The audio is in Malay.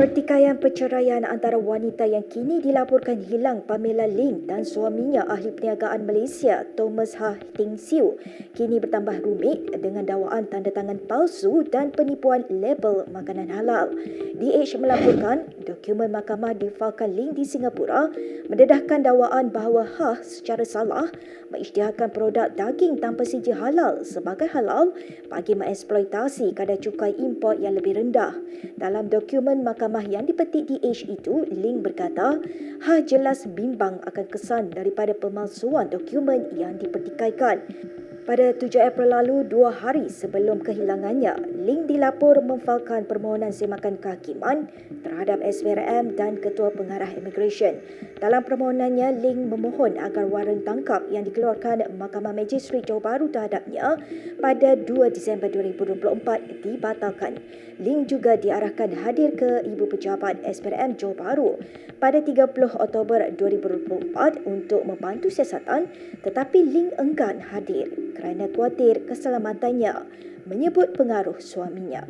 Pertikaian perceraian antara wanita yang kini dilaporkan hilang Pamela Lim dan suaminya ahli perniagaan Malaysia Thomas Ha Ting Siu kini bertambah rumit dengan dakwaan tanda tangan palsu dan penipuan label makanan halal. DH melaporkan dokumen mahkamah di Falcon di Singapura mendedahkan dakwaan bahawa Ha secara salah mengisytiharkan produk daging tanpa sijil halal sebagai halal bagi mengeksploitasi kadar cukai import yang lebih rendah. Dalam dokumen mahkamah mahkamah yang dipetik di H itu, Ling berkata, Ha jelas bimbang akan kesan daripada pemalsuan dokumen yang dipertikaikan. Pada 7 April lalu, dua hari sebelum kehilangannya, Ling dilapor memfalkan permohonan semakan kehakiman terhadap SPRM dan Ketua Pengarah Immigration. Dalam permohonannya, Ling memohon agar waran tangkap yang dikeluarkan Mahkamah Magistrate Johor Bahru terhadapnya pada 2 Disember 2024 dibatalkan. Ling juga diarahkan hadir ke Ibu Pejabat SPRM Johor Bahru pada 30 Oktober 2024 untuk membantu siasatan tetapi Ling enggan hadir kerana khawatir keselamatannya menyebut pengaruh suaminya.